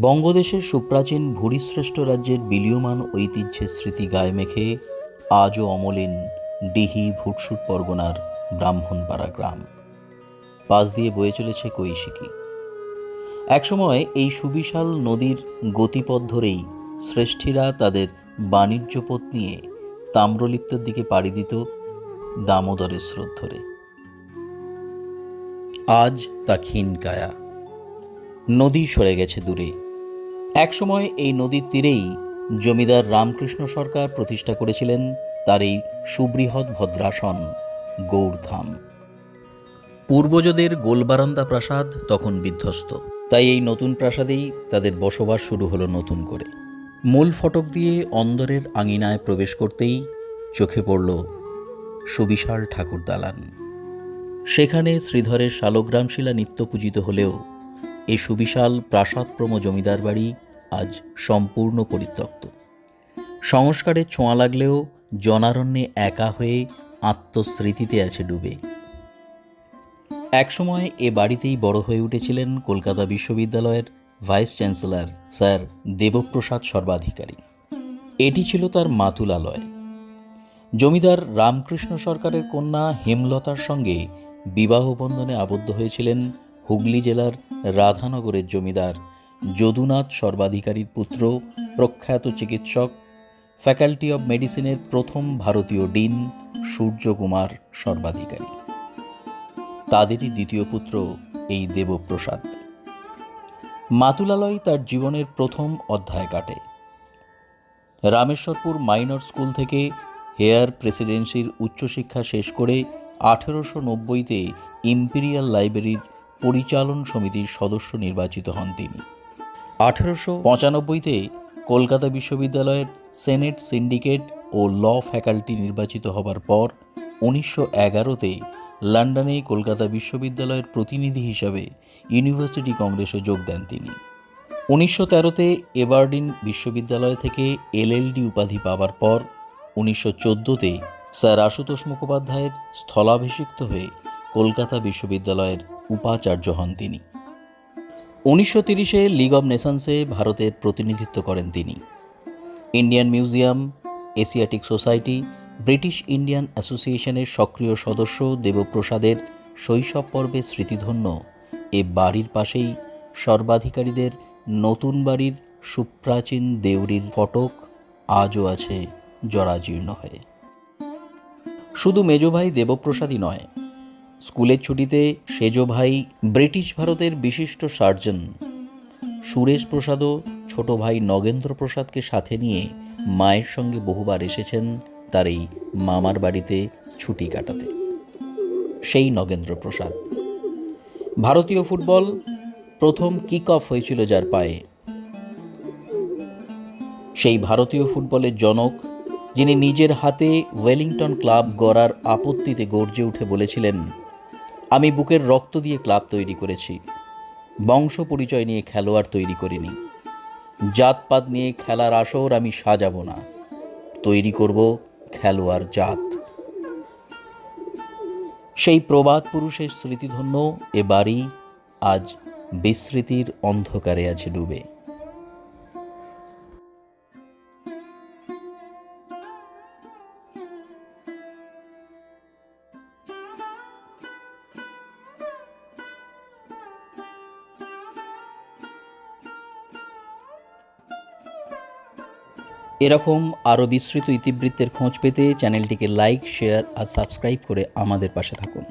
বঙ্গদেশের সুপ্রাচীন ভূরিশ্রেষ্ঠ রাজ্যের বিলীয়মান ঐতিহ্যের স্মৃতি গায়ে মেখে আজও অমলিন ডিহি ভুটসুট পরগনার ব্রাহ্মণপাড়া গ্রাম। পাশ দিয়ে বয়ে চলেছে কৈশিকী। একসময় এই সুবিশাল নদীর গতিপথ ধরেই শ্রেষ্ঠীরা তাদের বাণিজ্য পথ নিয়ে তাম্রলিপ্তর দিকে পাড়ি দিত দামোদরের স্রোত ধরে। আজ তা ক্ষীণকায়া নদী সরে গেছে দূরে। একসময় এই নদীর তীরেই জমিদার রামকৃষ্ণ সরকার প্রতিষ্ঠা করেছিলেন তার এই সুবৃহৎ ভদ্রাসন, গৌরধাম। পূর্বজদের গোলবারান্দা প্রাসাদ তখন বিধ্বস্ত। তাই এই নতুন প্রাসাদেই তাদের বসবাস শুরু হলো নতুন করে। মূল ফটক দিয়ে অন্দরের আঙিনায় প্রবেশ করতেই চোখে পড়ল সুবিশাল ঠাকুর দালান। সেখানে শ্রীধরের শালগ্রাম শিলা নিত্য পূজিত হলেও এই সুবিশাল প্রাসাদপ্রম জমিদার বাড়ি আজ সম্পূর্ণ পরিত্যক্ত। সংস্কারের ছোঁয়া লাগলেও জনারণ্যে একা হয়ে আত্মস্মৃতিতে আছে ডুবে। একসময় এ বাড়িতেই বড় হয়ে উঠেছিলেন কলকাতা বিশ্ববিদ্যালয়ের vice chancellor sir Debprasad Sarbadhikari. এটি ছিল তার মাতুলালয়। জমিদার রামকৃষ্ণ সরকারের কন্যা হেমলতার সঙ্গে বিবাহ বন্ধনে আবদ্ধ হয়েছিলেন হুগলি জেলার রাধানগরের জমিদার যদুনাথ সর্বাধিকারীর পুত্র, প্রখ্যাত চিকিৎসক, ফ্যাকাল্টি অব মেডিসিনের প্রথম ভারতীয় ডিন, সূর্যকুমার সর্বাধিকারী। তাদেরই দ্বিতীয় পুত্র এই দেবপ্রসাদ। মাতুলালয় তার জীবনের প্রথম অধ্যায় কাটে। রামেশ্বরপুর মাইনর স্কুল থেকে হেয়ার প্রেসিডেন্সির উচ্চশিক্ষা শেষ করে আঠেরোশো নব্বইতে ইম্পিরিয়াল লাইব্রেরির পরিচালন সমিতির সদস্য নির্বাচিত হন তিনি। আঠেরোশো পঁচানব্বইতে কলকাতা বিশ্ববিদ্যালয়ের সেনেট সিন্ডিকেট ও ল ফ্যাকাল্টি নির্বাচিত হবার পর উনিশশো এগারোতে লন্ডনে কলকাতা বিশ্ববিদ্যালয়ের প্রতিনিধি হিসাবে ইউনিভার্সিটি কংগ্রেসে যোগ দেন তিনি। উনিশশো তেরোতে এবারডিন বিশ্ববিদ্যালয় থেকে এলএলডি উপাধি পাওয়ার পর উনিশশো চোদ্দোতে স্যার আশুতোষ মুখোপাধ্যায়ের স্থলাভিষিক্ত হয়ে কলকাতা বিশ্ববিদ্যালয়ের উপাচার্য হন তিনি। উনিশশো তিরিশে লিগ অব নেশনসে ভারতের প্রতিনিধিত্ব করেন তিনি। Indian Museum Asiatic Society British Indian অ্যাসোসিয়েশনের সক্রিয় সদস্য দেবপ্রসাদের শৈশব পর্বে স্মৃতিধন্য এ বাড়ির পাশেই সর্বাধিকারীদের নতুন বাড়ির সুপ্রাচীন দেউরির ফটক আজও আছে জরাজীর্ণ হয়ে। শুধু মেজভাই দেবপ্রসাদই নয় স্কুলের ছুটিতে সেজো ভাই ব্রিটিশ ভারতের বিশিষ্ট সার্জন সুরেশ প্রসাদও ছোট ভাই নগেন্দ্র প্রসাদকে সাথে নিয়ে মায়ের সঙ্গে বহুবার এসেছেন তার এই মামার বাড়িতে ছুটি কাটাতে। সেই নগেন্দ্র প্রসাদ। ভারতীয় ফুটবল প্রথম কিক অফ হয়েছিল যার পায়ে। সেই ভারতীয় ফুটবলের জনক, যিনি নিজের হাতে ওয়েলিংটন ক্লাব গড়ার আপত্তিতে গর্জে উঠে বলেছিলেন আমি বুকের রক্ত দিয়ে ক্লাব তৈরি করেছি। বংশ পরিচয় নিয়ে খেলোয়াড় তৈরি করিনি। জাতপাত নিয়ে খেলার আসর আমি সাজাবো না। তৈরি করব খেলোয়াড় জাত। সেই প্রবাদ পুরুষের স্মৃতিধন্য এ বাড়ি আজ বিস্মৃতির অন্ধকারে আছে ডুবে। এরকম আরও বিস্তৃত ইতিবৃত্তের খোঁজ পেতে চ্যানেলটিকে লাইক, শেয়ার আর সাবস্ক্রাইব করে আমাদের পাশে থাকুন।